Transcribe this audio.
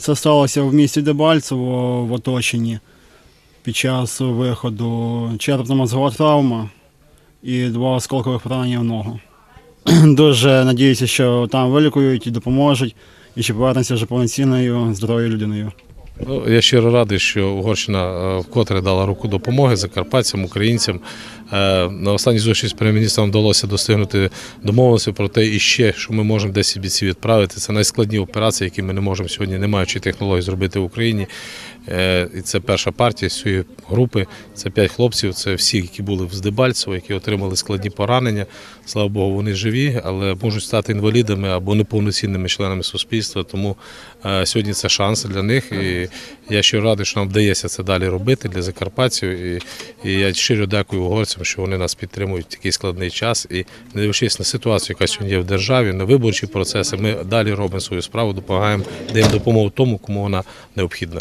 Це сталося в місті Дебальцево в оточенні під час виходу черепно-мозгова травма і два осколкових поранення в ногу. Дуже надіюся, що там вилікують і допоможуть, і що повернеться вже повноцінною здоровою людиною. Ну, я щиро радий, що Угорщина е, вкотре дала руку допомоги закарпатцям, українцям. Е, На останній зустрічі з прем'єр-міністром вдалося достигнути домовленості про те, і ще, що ми можемо 10 бійців відправити. Це найскладні операції, які ми не можемо сьогодні, не маючи технологій, зробити в Україні. Е, І це перша партія цієї групи. Це п'ять хлопців. Це всі, які були в Здебальцево, які отримали складні поранення. Слава Богу, вони живі, але можуть стати інвалідами або неповноцінними членами суспільства. Тому е, сьогодні це шанс для них. І я ще радий, що нам вдається це далі робити для закарпатців. І, і я щиро дякую угорцям, що вони нас підтримують в такий складний час. І не дивлячись на ситуацію, яка сьогодні є в державі, на виборчі процеси, ми далі робимо свою справу, допомагаємо, даємо допомогу тому, кому вона необхідна.